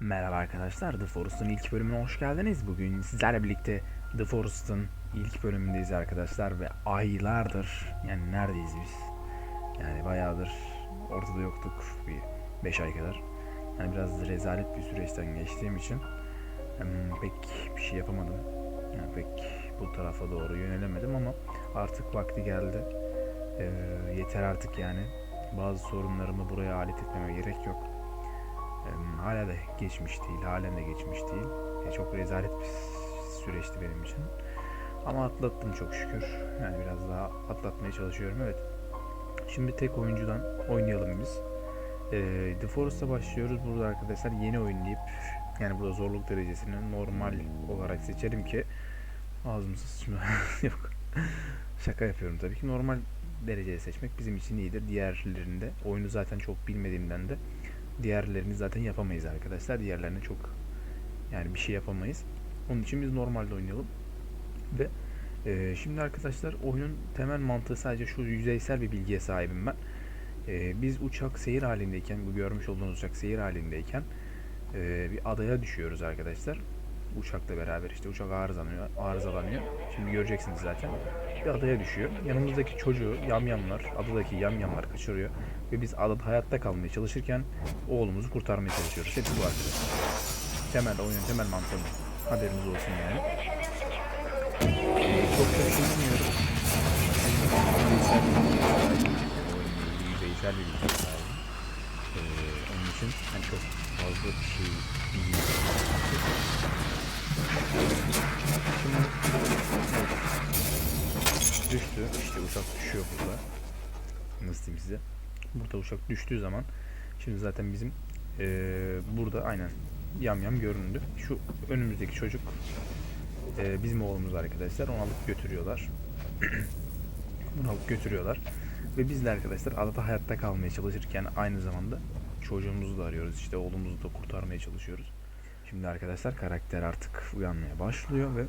Merhaba arkadaşlar, The Forest'ın ilk bölümüne hoş geldiniz. Bugün sizlerle birlikte The Forest'ın ilk bölümündeyiz arkadaşlar ve aylardır, yani neredeyiz biz? Yani bayağıdır ortada yoktuk bir 5 ay kadar. Yani biraz rezalet bir süreçten geçtiğim için pek bir şey yapamadım. Yani pek bu tarafa doğru yönelemedim ama artık vakti geldi. Ee, yeter artık yani. Bazı sorunlarımı buraya alet etmeme gerek yok. Hala da geçmiş değil, halen de geçmiş değil. E, çok rezalet bir süreçti benim için. Ama atlattım çok şükür. Yani biraz daha atlatmaya çalışıyorum evet. Şimdi tek oyuncudan oynayalım biz. E, The Forest'a başlıyoruz. Burada arkadaşlar yeni oyun deyip yani burada zorluk derecesini normal olarak seçerim ki ağzımıza sıçma yok. Şaka yapıyorum tabii ki. Normal derecede seçmek bizim için iyidir. Diğerlerinde oyunu zaten çok bilmediğimden de diğerlerini zaten yapamayız arkadaşlar. Diğerlerine çok yani bir şey yapamayız. Onun için biz normalde oynayalım. Ve e, şimdi arkadaşlar oyunun temel mantığı sadece şu yüzeysel bir bilgiye sahibim ben. E, biz uçak seyir halindeyken, bu görmüş olduğunuz uçak seyir halindeyken e, bir adaya düşüyoruz arkadaşlar. Uçakla beraber işte uçak arızalanıyor, arızalanıyor. Şimdi göreceksiniz zaten. Bir adaya düşüyor. Yanımızdaki çocuğu yamyamlar, adadaki yamyamlar kaçırıyor. Ve biz adada hayatta kalmaya çalışırken oğlumuzu kurtarmaya çalışıyoruz. Hepsi bu arkadaşlar. Temel oyunun temel mantığı. Haberiniz olsun yani. Ee, çok da bir bilmiyorum. Yüzeysel bir bilgi sahibim. Ee, onun için hani çok fazla bir şey bilmiyorum. Şimdi düştü. İşte uçak düşüyor burada. Nasıl diyeyim size? Burada uçak düştüğü zaman şimdi zaten bizim eee, burada aynen yam yam göründü. Şu önümüzdeki çocuk eee, bizim oğlumuz arkadaşlar. Onu alıp götürüyorlar. Bunu alıp götürüyorlar. Ve biz de arkadaşlar adada hayatta kalmaya çalışırken aynı zamanda çocuğumuzu da arıyoruz. İşte oğlumuzu da kurtarmaya çalışıyoruz. Şimdi arkadaşlar karakter artık uyanmaya başlıyor ve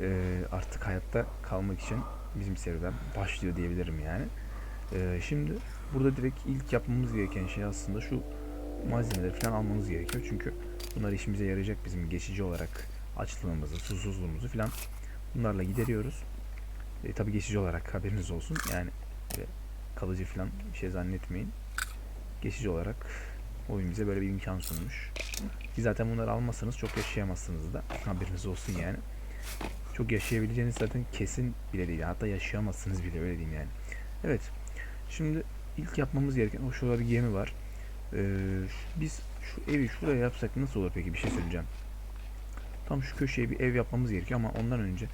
eee, artık hayatta kalmak için bizim serüven başlıyor diyebilirim yani. Eee, şimdi burada direkt ilk yapmamız gereken şey aslında şu malzemeleri falan almamız gerekiyor. Çünkü bunlar işimize yarayacak bizim geçici olarak açlığımızı, susuzluğumuzu falan bunlarla gideriyoruz. E, tabii geçici olarak haberiniz olsun. Yani böyle kalıcı falan bir şey zannetmeyin. Geçici olarak oyun bize böyle bir imkan sunmuş. Ki zaten bunları almasanız çok yaşayamazsınız da. Haberiniz olsun yani. Çok yaşayabileceğiniz zaten kesin bile değil. Hatta yaşayamazsınız bile öyle diyeyim yani. Evet. Şimdi ilk yapmamız gereken o şurada bir gemi var. Ee, biz şu evi şuraya yapsak nasıl olur peki bir şey söyleyeceğim. Tam şu köşeye bir ev yapmamız gerekiyor ama ondan önce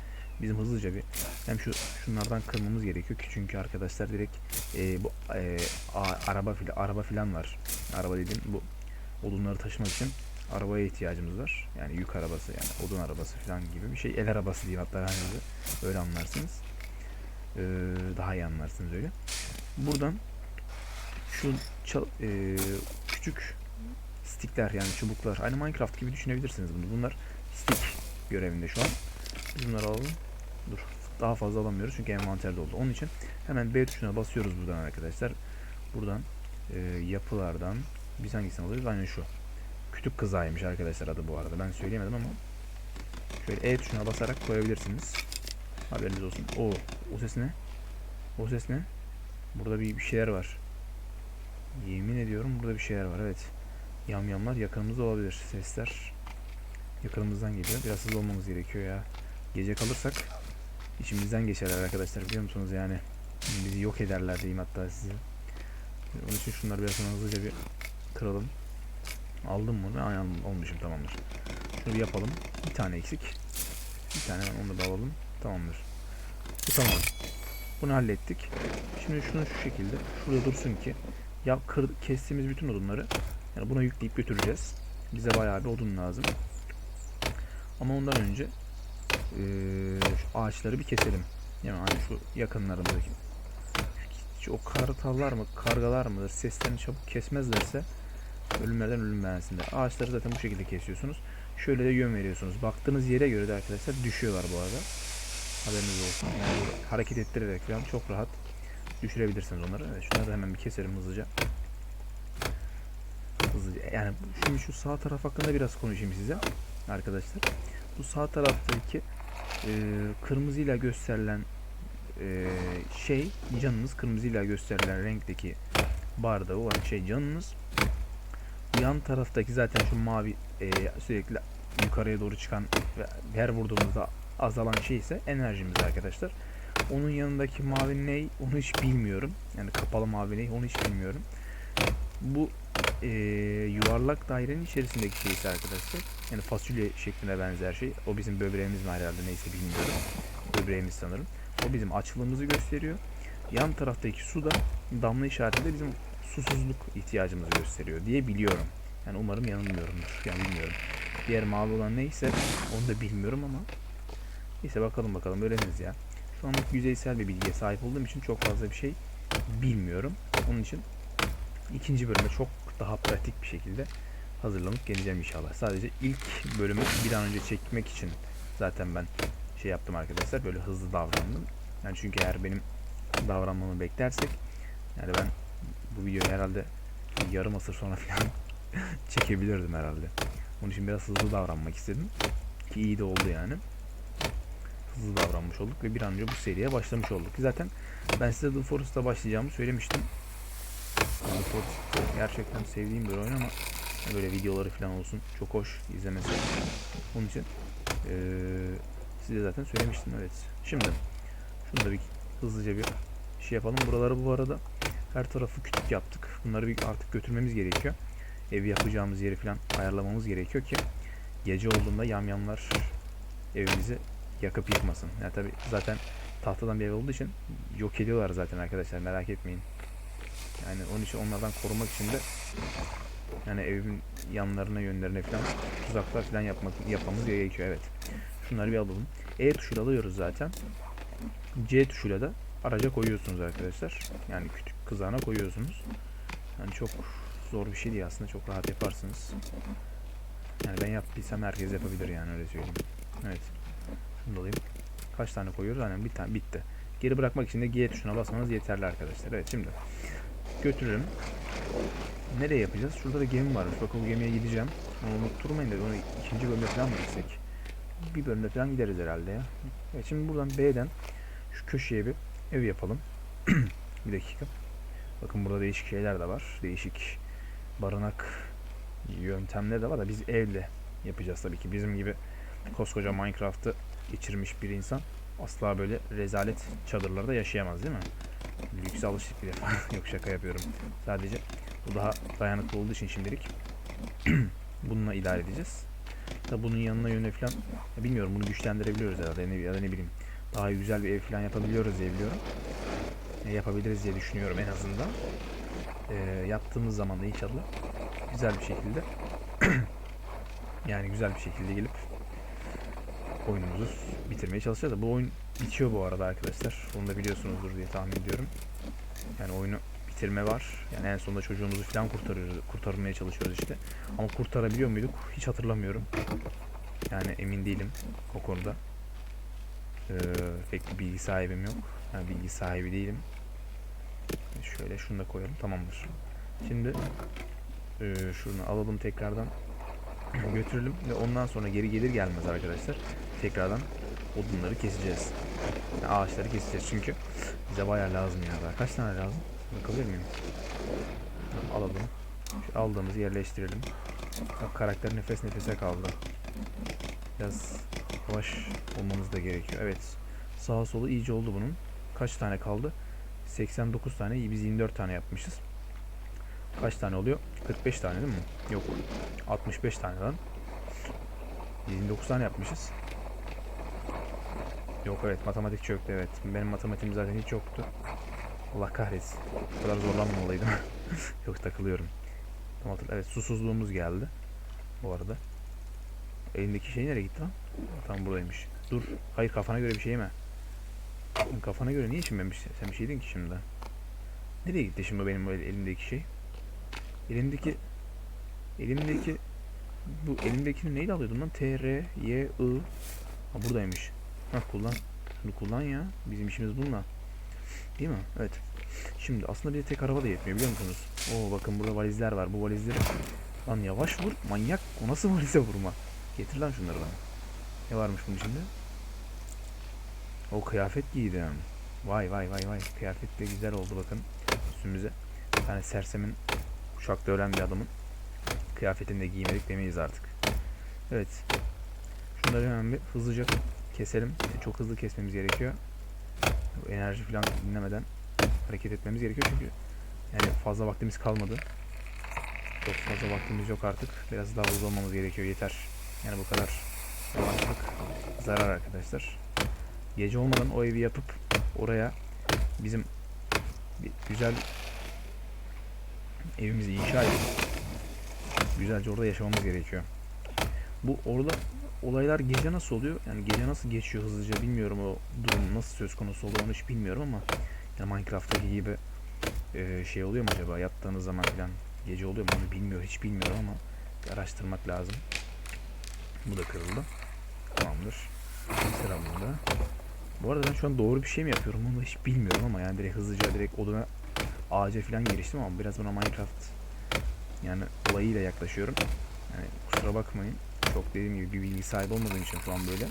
bizim hızlıca bir hem şu şunlardan kırmamız gerekiyor ki çünkü arkadaşlar direkt e, bu e, a- araba filan araba filan var. Araba dediğim bu odunları taşımak için arabaya ihtiyacımız var. Yani yük arabası yani odun arabası falan gibi bir şey. El arabası diyeyim hatta hani öyle anlarsınız. Ee, daha iyi anlarsınız öyle. Buradan şu çal- e, küçük stickler yani çubuklar aynı Minecraft gibi düşünebilirsiniz bunu. Bunlar stick görevinde şu an. Biz bunları alalım. Dur. Daha fazla alamıyoruz çünkü envanterde oldu. Onun için hemen B tuşuna basıyoruz buradan arkadaşlar. Buradan e, yapılardan biz hangisini alıyoruz? Aynen şu. Kütük kızağıymış arkadaşlar adı bu arada. Ben söyleyemedim ama şöyle E tuşuna basarak koyabilirsiniz. Haberiniz olsun. O, o ses ne? O ses ne? Burada bir, bir şeyler var. Yemin ediyorum burada bir şeyler var evet. Yamyamlar yakınımızda olabilir. Sesler yakınımızdan geliyor. Biraz hızlı olmamız gerekiyor ya. Gece kalırsak içimizden geçerler arkadaşlar biliyor musunuz yani. Bizi yok ederler diyeyim hatta size. Onun için şunları biraz hızlıca bir kıralım. Aldım mı? Aynen olmuşum tamamdır. Şunu bir yapalım. Bir tane eksik. Bir tane onu da alalım. Tamamdır. Bu tamam. Bunu hallettik. Şimdi şunu şu şekilde şurada dursun ki ya kır, kestiğimiz bütün odunları yani buna yükleyip götüreceğiz. Bize bayağı bir odun lazım. Ama ondan önce eee, şu ağaçları bir keselim. Yani hani şu yakınlarındaki şu, o kartallar mı, kargalar mıdır seslerini çabuk kesmezlerse ölümlerden ölüm. Ağaçları zaten bu şekilde kesiyorsunuz. Şöyle de yön veriyorsunuz. Baktığınız yere göre de arkadaşlar düşüyorlar bu arada. Haberiniz olsun. Yani hareket ettirerek falan çok rahat düşürebilirsiniz onları. Evet, şunları da hemen bir keselim hızlıca. hızlıca. Yani şimdi şu sağ taraf hakkında biraz konuşayım size arkadaşlar. Bu sağ taraftaki e, kırmızıyla gösterilen e, şey canınız kırmızıyla gösterilen renkteki barda olan şey canınız. Yan taraftaki zaten şu mavi e, sürekli yukarıya doğru çıkan ve her vurduğumuzda azalan şey ise enerjimiz arkadaşlar. Onun yanındaki mavi ney onu hiç bilmiyorum. Yani kapalı mavi ney onu hiç bilmiyorum. Bu e, yuvarlak dairenin içerisindeki şey ise arkadaşlar. Yani fasulye şekline benzer şey. O bizim böbreğimiz mi herhalde neyse bilmiyorum. Böbreğimiz sanırım. O bizim açlığımızı gösteriyor. Yan taraftaki su da damla işareti de bizim susuzluk ihtiyacımızı gösteriyor diye biliyorum. Yani umarım yanılmıyorumdur. Yani bilmiyorum. Diğer mavi olan neyse onu da bilmiyorum ama neyse bakalım bakalım öğreniriz ya. Şu anlık yüzeysel bir bilgiye sahip olduğum için çok fazla bir şey bilmiyorum. Onun için ikinci bölüme çok daha pratik bir şekilde hazırlanıp geleceğim inşallah. Sadece ilk bölümü bir an önce çekmek için zaten ben şey yaptım arkadaşlar. Böyle hızlı davrandım. Yani çünkü eğer benim davranmamı beklersek yani ben bu videoyu herhalde yarım asır sonra falan çekebilirdim herhalde. Onun için biraz hızlı davranmak istedim. Ki iyi de oldu yani. Hızlı davranmış olduk ve bir an önce bu seriye başlamış olduk. Zaten ben size The Forest'ta başlayacağımı söylemiştim. The Forest gerçekten sevdiğim bir oyun ama böyle videoları falan olsun çok hoş izlemesi. Onun için eee size zaten söylemiştim evet. Şimdi şunu da bir hızlıca bir şey yapalım. Buraları bu arada her tarafı küçük yaptık. Bunları bir artık götürmemiz gerekiyor. Ev yapacağımız yeri falan ayarlamamız gerekiyor ki gece olduğunda yamyamlar evimizi yakıp yıkmasın. Yani tabi zaten tahtadan bir ev olduğu için yok ediyorlar zaten arkadaşlar merak etmeyin. Yani onun için onlardan korumak için de yani evin yanlarına yönlerine falan tuzaklar falan yapmak yapmamız gerekiyor evet. Şunları bir alalım. E tuşuyla alıyoruz zaten. C tuşuyla da araca koyuyorsunuz arkadaşlar. Yani küçük kızağına koyuyorsunuz. Yani çok zor bir şey değil aslında çok rahat yaparsınız. Yani ben yaptıysam herkes yapabilir yani öyle söyleyeyim. Evet. Şunu da alayım. Kaç tane koyuyoruz? Aynen bir tane bitti. Geri bırakmak için de G tuşuna basmanız yeterli arkadaşlar. Evet şimdi götürürüm. Nereye yapacağız? Şurada da gemi varmış. Bakın bu gemiye gideceğim. Onu unutturmayın da onu ikinci bölümde falan mı gitsek? Bir bölümde falan gideriz herhalde ya. Evet şimdi buradan B'den şu köşeye bir ev yapalım. bir dakika. Bakın burada değişik şeyler de var. Değişik barınak yöntemleri de var da biz evle yapacağız tabii ki. Bizim gibi koskoca Minecraft'ı geçirmiş bir insan asla böyle rezalet çadırlarda yaşayamaz değil mi? Lükse alıştık bir defa. Yok şaka yapıyorum. Sadece bu daha dayanıklı olduğu için şimdilik bununla idare edeceğiz. Da bunun yanına yöne falan ya bilmiyorum bunu güçlendirebiliyoruz herhalde ya da ne bileyim daha güzel bir ev falan yapabiliyoruz diye biliyorum. E, yapabiliriz diye düşünüyorum en azından. E, yaptığımız zaman da inşallah güzel bir şekilde yani güzel bir şekilde gelip oyunumuzu bitirmeye çalışacağız bu oyun bitiyor bu arada arkadaşlar. Onu da biliyorsunuzdur diye tahmin ediyorum. Yani oyunu bitirme var. Yani en sonunda çocuğumuzu falan kurtarıyoruz, kurtarmaya çalışıyoruz işte. Ama kurtarabiliyor muyduk? Hiç hatırlamıyorum. Yani emin değilim o konuda. Ee, bir bilgi sahibim yok. Yani bilgi sahibi değilim. Şöyle şunu da koyalım. Tamamdır. Şimdi e, şunu alalım tekrardan götürelim ve ondan sonra geri gelir gelmez arkadaşlar tekrardan odunları keseceğiz. Yani ağaçları keseceğiz çünkü bize bayağı lazım ya. Kaç tane lazım? Bakabilir miyim? Alalım. Şu aldığımızı yerleştirelim. Bak karakter nefes nefese kaldı. Biraz yavaş olmamız da gerekiyor. Evet. Sağa solu iyice oldu bunun. Kaç tane kaldı? 89 tane. Biz 24 tane yapmışız. Kaç tane oluyor? 45 tane değil mi? Yok. 65 tane lan. 29 tane yapmışız. Yok evet matematik çöktü evet. Benim matematiğim zaten hiç yoktu. Allah kahretsin. Bu kadar zorlanmamalıydım. Yok takılıyorum. Evet susuzluğumuz geldi. Bu arada. Elimdeki şey nereye gitti lan? Tam buradaymış. Dur. Hayır kafana göre bir şey mi? Kafana göre niye içinmemiş? Sen bir şey dedin ki şimdi. Nereye gitti şimdi benim elimdeki şey? Elimdeki elimdeki bu elimdekini neyle alıyordum lan? T, R, Y, I. Ha buradaymış. Ha kullan. Şunu kullan ya. Bizim işimiz bununla. Değil mi? Evet. Şimdi aslında bir tek araba da yetmiyor biliyor musunuz? Oo bakın burada valizler var. Bu valizleri Lan yavaş vur. Manyak. O nasıl valize vurma? Getir lan şunları bana. Ne varmış bunun içinde? O kıyafet giydim. Vay vay vay vay. Kıyafet de güzel oldu bakın. Üstümüze. Bir tane sersemin uçakta ölen bir adamın kıyafetini de giymedik demeyiz artık. Evet. Şunları hemen bir hızlıca keselim. Yani çok hızlı kesmemiz gerekiyor. Enerji falan dinlemeden hareket etmemiz gerekiyor çünkü yani fazla vaktimiz kalmadı. Çok fazla vaktimiz yok artık. Biraz daha hızlı olmamız gerekiyor. Yeter. Yani bu kadar yavaşlık zarar arkadaşlar. Gece olmadan o evi yapıp oraya bizim bir güzel evimizi inşa edip güzelce orada yaşamamız gerekiyor. Bu orada olaylar gece nasıl oluyor? Yani gece nasıl geçiyor hızlıca bilmiyorum o durum nasıl söz konusu oluyor onu hiç bilmiyorum ama yani Minecraft'taki gibi e, şey oluyor mu acaba yattığınız zaman falan gece oluyor mu onu bilmiyor hiç bilmiyorum ama araştırmak lazım. Bu da kırıldı. Tamamdır. Sıra bunda. Bu arada ben şu an doğru bir şey mi yapıyorum onu da hiç bilmiyorum ama yani direkt hızlıca direkt oduna ağaca falan giriştim ama biraz buna Minecraft yani olayıyla yaklaşıyorum. Yani kusura bakmayın. Çok dediğim gibi bir bilgi sahibi olmadığım için şu an böyle.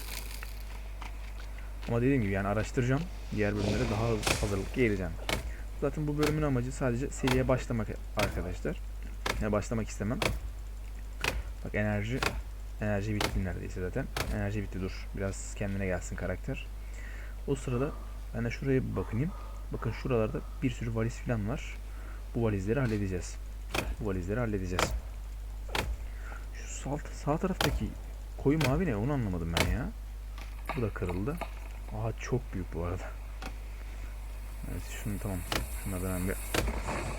Ama dediğim gibi yani araştıracağım. Diğer bölümlere daha hızlı hazırlık geleceğim. Zaten bu bölümün amacı sadece seriye başlamak arkadaşlar. Yani başlamak istemem. Bak enerji enerji bitti neredeyse zaten. Enerji bitti dur. Biraz kendine gelsin karakter. O sırada ben de şuraya bir bakayım. Bakın şuralarda bir sürü valiz falan var. Bu valizleri halledeceğiz. Bu valizleri halledeceğiz. Şu sağ, sağ taraftaki koyu mavi ne onu anlamadım ben ya. Bu da kırıldı. Aha çok büyük bu arada. Evet şunu tamam. Şunlardan bir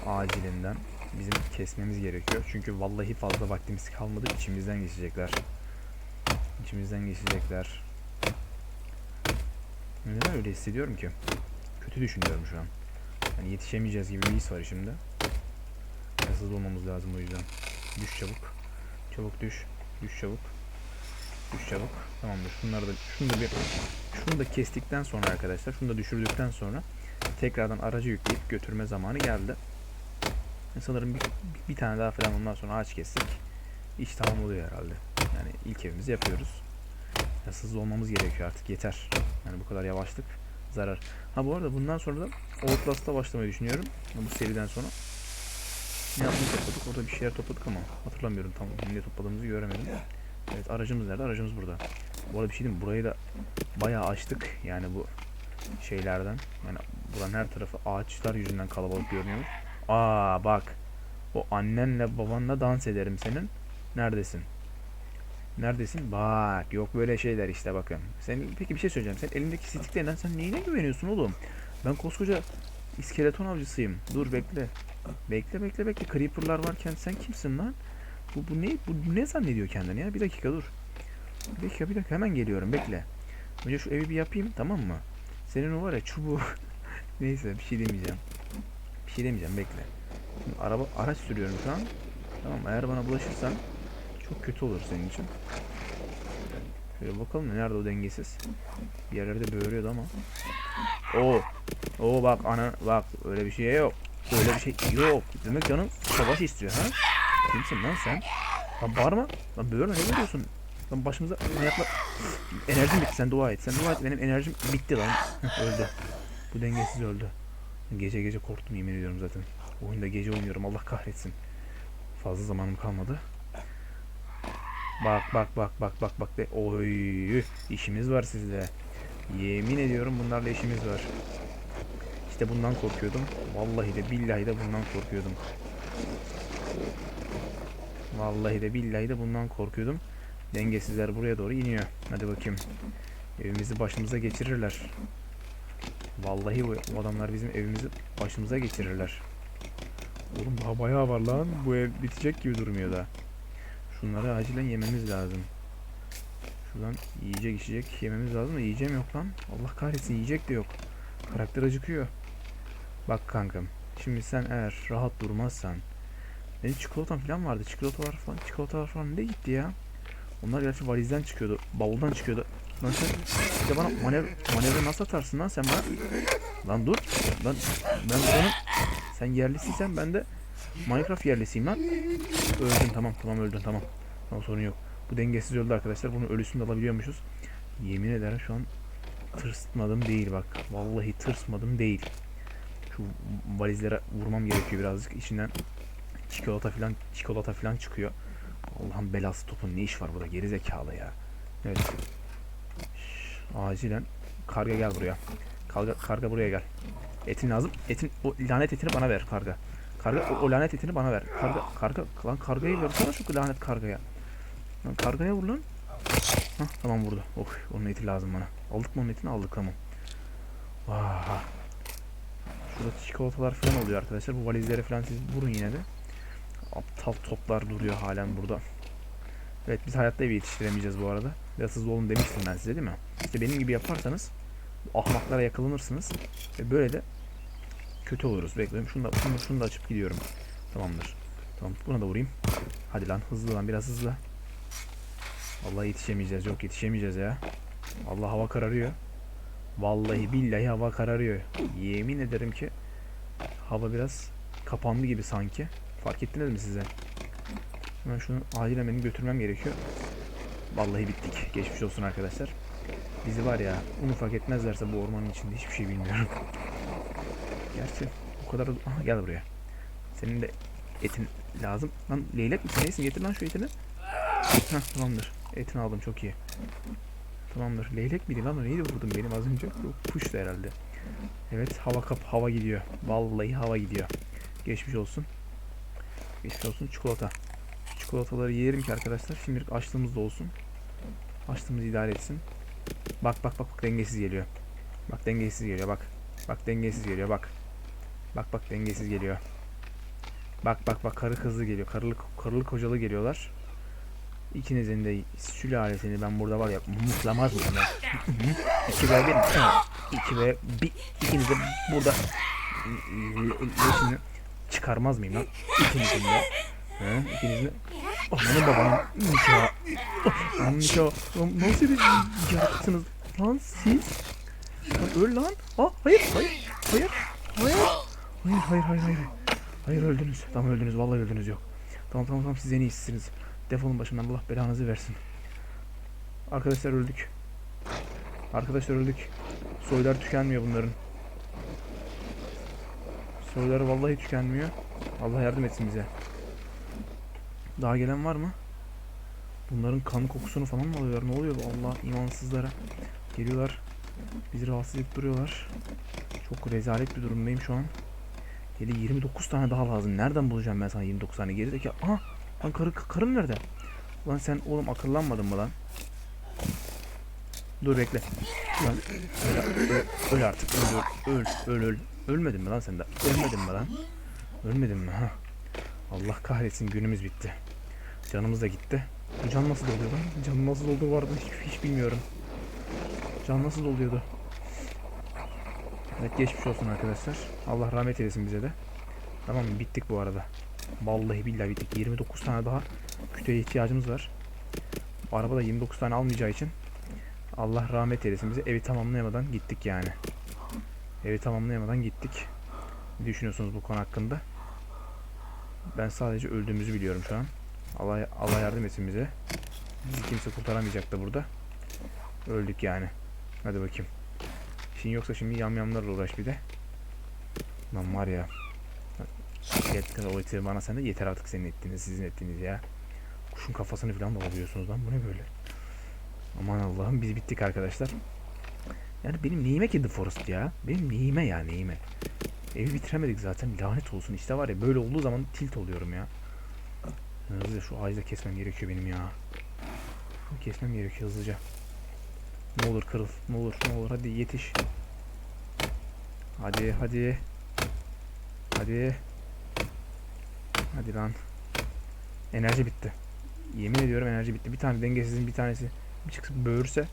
acilinden bizim kesmemiz gerekiyor. Çünkü vallahi fazla vaktimiz kalmadı. İçimizden geçecekler. İçimizden geçecekler. Neden öyle hissediyorum ki? Kötü düşünüyorum şu an. Yani yetişemeyeceğiz gibi bir his var içimde. Hızlı olmamız lazım o yüzden. Düş çabuk. Çabuk düş. Düş çabuk. Düş çabuk. Tamamdır. Şunları da şunu da bir şunu da kestikten sonra arkadaşlar, şunu da düşürdükten sonra tekrardan aracı yükleyip götürme zamanı geldi. Sanırım bir, bir tane daha falan ondan sonra ağaç kessek iş tamam oluyor herhalde. Yani ilk evimizi yapıyoruz. Ya hızlı olmamız gerekiyor artık yeter. Yani bu kadar yavaşlık zarar. Ha bu arada bundan sonra da Outlast'a başlamayı düşünüyorum. Bu seriden sonra. Ne yapmayı topladık? Orada bir şeyler topladık ama hatırlamıyorum tam ne topladığımızı göremedim. Evet aracımız nerede? Aracımız burada. Bu arada bir şey diyeyim? Burayı da bayağı açtık. Yani bu şeylerden. Yani buranın her tarafı ağaçlar yüzünden kalabalık görünüyor. Aa bak. O annenle babanla dans ederim senin. Neredesin? Neredesin? Bak yok böyle şeyler işte bakın. Sen peki bir şey söyleyeceğim. Sen elindeki sticklerden sen neyine güveniyorsun oğlum? Ben koskoca iskeleton avcısıyım. Dur bekle. Bekle bekle bekle. Creeper'lar varken sen kimsin lan? Bu, bu ne bu ne zannediyor kendini ya? Bir dakika dur. Bir dakika bir dakika hemen geliyorum bekle. Önce şu evi bir yapayım tamam mı? Senin o var ya çubuğu. Neyse bir şey demeyeceğim. Şey demeyeceğim bekle. Şimdi araba araç sürüyorum şu an. Tamam eğer bana bulaşırsan çok kötü olur senin için. Şöyle bakalım nerede o dengesiz. Bir yerlerde böğürüyordu ama. Oo. Oo bak ana bak öyle bir şey yok. Öyle bir şey yok. Demek canım savaş istiyor ha? Kimsin lan sen? Lan bağırma. Lan böğürme ne böğürüyorsun? Lan başımıza ayakla... Enerjim bitti sen dua et. Sen dua et benim enerjim bitti lan. öldü. Bu dengesiz öldü. Gece gece korktum yemin ediyorum zaten. Oyunda gece oynuyorum Allah kahretsin. Fazla zamanım kalmadı. Bak bak bak bak bak bak de. Oy işimiz var sizde. Yemin ediyorum bunlarla işimiz var. İşte bundan korkuyordum. Vallahi de billahi de bundan korkuyordum. Vallahi de billahi de bundan korkuyordum. Dengesizler buraya doğru iniyor. Hadi bakayım. Evimizi başımıza geçirirler. Vallahi bu bu adamlar bizim evimizi başımıza geçirirler. Oğlum daha bayağı var lan. Bu ev bitecek gibi durmuyor da. Şunları acilen yememiz lazım. Şuradan yiyecek içecek yememiz lazım da yiyeceğim yok lan. Allah kahretsin yiyecek de yok. Karakter acıkıyor. Bak kankam. Şimdi sen eğer rahat durmazsan benim çikolatam falan vardı. Çikolatalar falan, çikolatalar falan ne gitti ya? Onlar gerçi valizden çıkıyordu. Bavuldan çıkıyordu. Lan sen de bana manevra, manevra nasıl atarsın lan sen bana? Lan dur. Lan ben buranın sen yerlisiysen ben de Minecraft yerlisiyim lan. Öldün tamam tamam öldün tamam. Tamam sorun yok. Bu dengesiz öldü arkadaşlar. Bunun ölüsünü de alabiliyormuşuz. Yemin ederim şu an tırsmadım değil bak. Vallahi tırsmadım değil. Şu valizlere vurmam gerekiyor birazcık. İçinden çikolata falan çikolata falan çıkıyor. Allah'ın belası topun ne iş var burada geri zekalı ya. Evet. Acilen karga gel buraya. Karga, karga buraya gel. Etin lazım. Etin o lanet etini bana ver karga. Karga o, o lanet etini bana ver. Karga karga lan kargayı versene şu lanet kargaya. Lan kargaya vur lan. Hah tamam vurdu. Of onun eti lazım bana. Aldık mı onun etini aldık tamam. Vah. Şurada çikolatalar falan oluyor arkadaşlar. Bu valizlere falan siz vurun yine de. Aptal toplar duruyor halen burada. Evet biz hayatta evi yetiştiremeyeceğiz bu arada. Biraz hızlı olun demiştim ben size değil mi? İşte benim gibi yaparsanız ahmaklara yakalanırsınız. Ve böyle de kötü oluruz. Bekliyorum. Şunu da, şunu, şunu da açıp gidiyorum. Tamamdır. Tamam buna da vurayım. Hadi lan hızlı lan biraz hızlı. Vallahi yetişemeyeceğiz. Yok yetişemeyeceğiz ya. Allah hava kararıyor. Vallahi billahi hava kararıyor. Yemin ederim ki hava biraz kapandı gibi sanki. Fark ettiniz mi size? Hemen şunu acilen benim götürmem gerekiyor. Vallahi bittik. Geçmiş olsun arkadaşlar. Bizi var ya un ufak etmezlerse bu ormanın içinde hiçbir şey bilmiyorum. Gerçi o kadar... Aha gel buraya. Senin de etin lazım. Lan leylek misin? Neysin? Getir lan şu etini. Heh tamamdır. Etini aldım çok iyi. Tamamdır. Leylek miydi lan o neydi vurdum benim az önce? Yok puştu herhalde. Evet hava kap hava gidiyor. Vallahi hava gidiyor. Geçmiş olsun. Geçmiş olsun çikolata. Çikolataları yiyelim ki arkadaşlar. Şimdilik açlığımız da olsun. Açlığımız idare etsin. Bak bak bak bak dengesiz geliyor. Bak dengesiz geliyor bak. Bak dengesiz geliyor bak. Bak bak dengesiz geliyor. Bak bak bak karı kızlı geliyor. Karılı karılı kocalı geliyorlar. İkinizin de sülalesini ben burada var ya mutlamaz mıyım ben? 2 ve 1 Evet. 2 ve 1 ikiniz de burada leşini çıkarmaz mıyım lan? İkinizin de. He? İkinizin de. Ananın babanın nikahı. Lan nikahı. Nasıl bir yaratıksınız? Lan siz. Lan öl lan. Aa hayır hayır hayır hayır. Hayır hayır hayır hayır. Hayır öldünüz. Tamam öldünüz. Vallahi öldünüz yok. Tamam tamam tamam siz en iyisiniz. Defolun başımdan Allah belanızı versin. Arkadaşlar öldük. Arkadaşlar öldük. Soylar tükenmiyor bunların. Soyları vallahi tükenmiyor. Allah yardım etsin bize. Daha gelen var mı? Bunların kan kokusunu falan mı alıyorlar? Ne oluyor bu Allah imansızlara? Geliyorlar. Bizi rahatsız edip duruyorlar. Çok rezalet bir durumdayım şu an. Yedi 29 tane daha lazım. Nereden bulacağım ben sana 29 tane gerideki? Aha! Lan karı, karım nerede? Lan sen oğlum akıllanmadın mı lan? Dur bekle. Lan öl, öl, öl artık. Öl, öl, öl, öl. Ölmedin mi lan sen de? Ölmedin mi lan? Ölmedin mi? Ha? Allah kahretsin günümüz bitti. Canımız da gitti. Bu can nasıl doluyor lan? Can nasıl olduğu vardı hiç, hiç bilmiyorum. Can nasıl doluyordu? Evet geçmiş olsun arkadaşlar. Allah rahmet eylesin bize de. Tamam? Bittik bu arada. Vallahi billahi bittik. 29 tane daha kütüğe ihtiyacımız var. Araba da 29 tane almayacağı için Allah rahmet eylesin bize. Evi tamamlayamadan gittik yani. Evi tamamlayamadan gittik. Ne düşünüyorsunuz bu konu hakkında? Ben sadece öldüğümüzü biliyorum şu an. Allah, Allah yardım etsin bize. Bizi kimse kurtaramayacak da burada. Öldük yani. Hadi bakayım. Şimdi yoksa şimdi yamyamlarla uğraş bir de. Lan var ya. Yeter o eti bana sen de yeter artık senin ettiğiniz sizin ettiğiniz ya. Kuşun kafasını falan da alıyorsunuz lan bu ne böyle. Aman Allah'ım biz bittik arkadaşlar. Yani benim neyime ki The Forest ya. Benim neyime ya neyime. Evi bitiremedik zaten lanet olsun işte var ya böyle olduğu zaman tilt oluyorum ya. Hızlıca şu ağacı da kesmem gerekiyor benim ya. Kesmem gerekiyor hızlıca. Ne olur kırıl ne olur ne olur hadi yetiş. Hadi hadi. Hadi. Hadi lan. Enerji bitti. Yemin ediyorum enerji bitti. Bir tane dengesizin bir tanesi bir çıkıp böğürse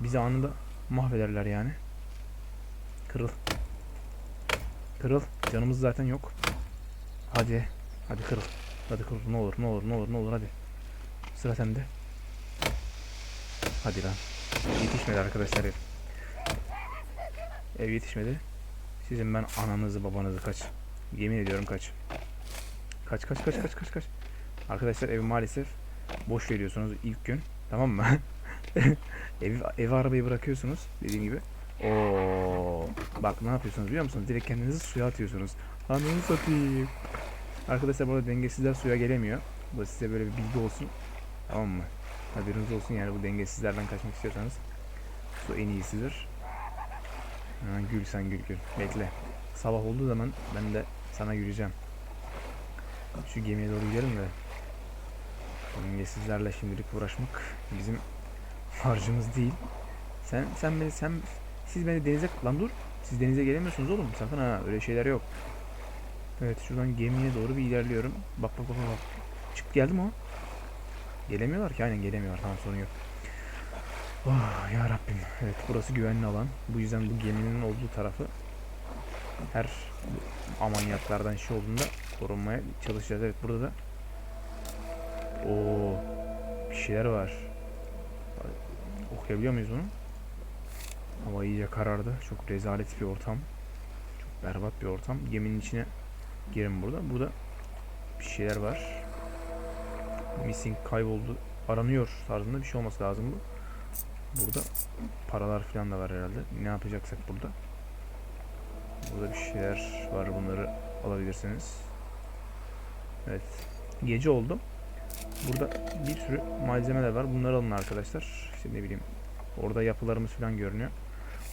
bizi anında mahvederler yani. Kırıl. Kırıl. Canımız zaten yok. Hadi. Hadi kırıl. Hadi kırıl. Ne olur ne olur ne olur ne olur hadi. Sıra sende. Hadi lan. Yetişmedi arkadaşlar ev. Ev yetişmedi. Sizin ben ananızı babanızı kaç. Yemin ediyorum kaç. Kaç kaç kaç kaç kaç kaç. Arkadaşlar evi maalesef boş veriyorsunuz ilk gün. Tamam mı? evi, evi arabayı bırakıyorsunuz dediğim gibi. Oo, bak ne yapıyorsunuz biliyor musunuz? Direkt kendinizi suya atıyorsunuz. Ananı satayım. Arkadaşlar burada dengesizler suya gelemiyor. Bu size böyle bir bilgi olsun. Tamam mı? Haberiniz olsun yani bu dengesizlerden kaçmak istiyorsanız su en iyisidir. Ha, gül sen gül gül. Bekle. Sabah olduğu zaman ben de sana güleceğim. Şu gemiye doğru gidelim de. Dengesizlerle şimdilik uğraşmak bizim harcımız değil. Sen sen beni sen siz beni denize lan dur. Siz denize gelemiyorsunuz oğlum. Sakın ha öyle şeyler yok. Evet şuradan gemiye doğru bir ilerliyorum. Bak bak bak bak. Çık geldi mi o? Gelemiyorlar ki aynen gelemiyorlar tamam sorun yok. Oh ya Rabbim. Evet burası güvenli alan. Bu yüzden bu geminin olduğu tarafı her amanyaklardan şey olduğunda korunmaya çalışacağız. Evet burada da o bir şeyler var. Okuyabiliyor muyuz bunu? Hava iyice karardı. Çok rezalet bir ortam. Çok berbat bir ortam. Geminin içine girin burada. Burada bir şeyler var. Missing kayboldu. Aranıyor tarzında bir şey olması lazım bu. Burada paralar falan da var herhalde. Ne yapacaksak burada. Burada bir şeyler var. Bunları alabilirsiniz. Evet. Gece oldu. Burada bir sürü malzemeler var. Bunları alın arkadaşlar. İşte ne bileyim. Orada yapılarımız falan görünüyor.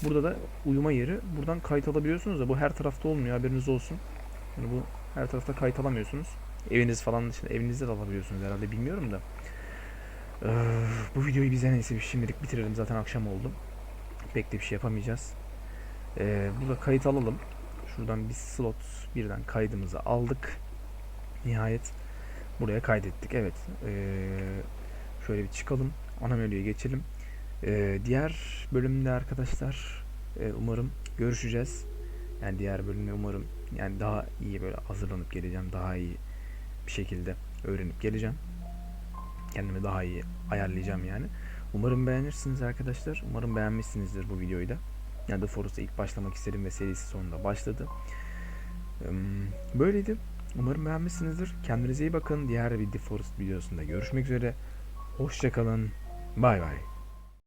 Burada da uyuma yeri. Buradan kayıt alabiliyorsunuz da bu her tarafta olmuyor. Haberiniz olsun. Yani bu her tarafta kayıt alamıyorsunuz. Eviniz falan dışında evinizde de alabiliyorsunuz herhalde bilmiyorum da. Ee, bu videoyu biz en iyisi şimdilik bitirelim. Zaten akşam oldu. Pek de bir şey yapamayacağız. Ee, burada kayıt alalım. Şuradan bir slot birden kaydımızı aldık. Nihayet buraya kaydettik. Evet. Ee, şöyle bir çıkalım. Ana menüye geçelim. Ee, diğer bölümde arkadaşlar e, umarım görüşeceğiz. Yani diğer bölümde umarım yani daha iyi böyle hazırlanıp geleceğim. Daha iyi bir şekilde öğrenip geleceğim. Kendimi daha iyi ayarlayacağım yani. Umarım beğenirsiniz arkadaşlar. Umarım beğenmişsinizdir bu videoyu da. Yani The Forest'a ilk başlamak istedim ve serisi sonunda başladı. Böyleydi. Umarım beğenmişsinizdir. Kendinize iyi bakın. Diğer bir The Forest videosunda görüşmek üzere. Hoşçakalın. Bay bay.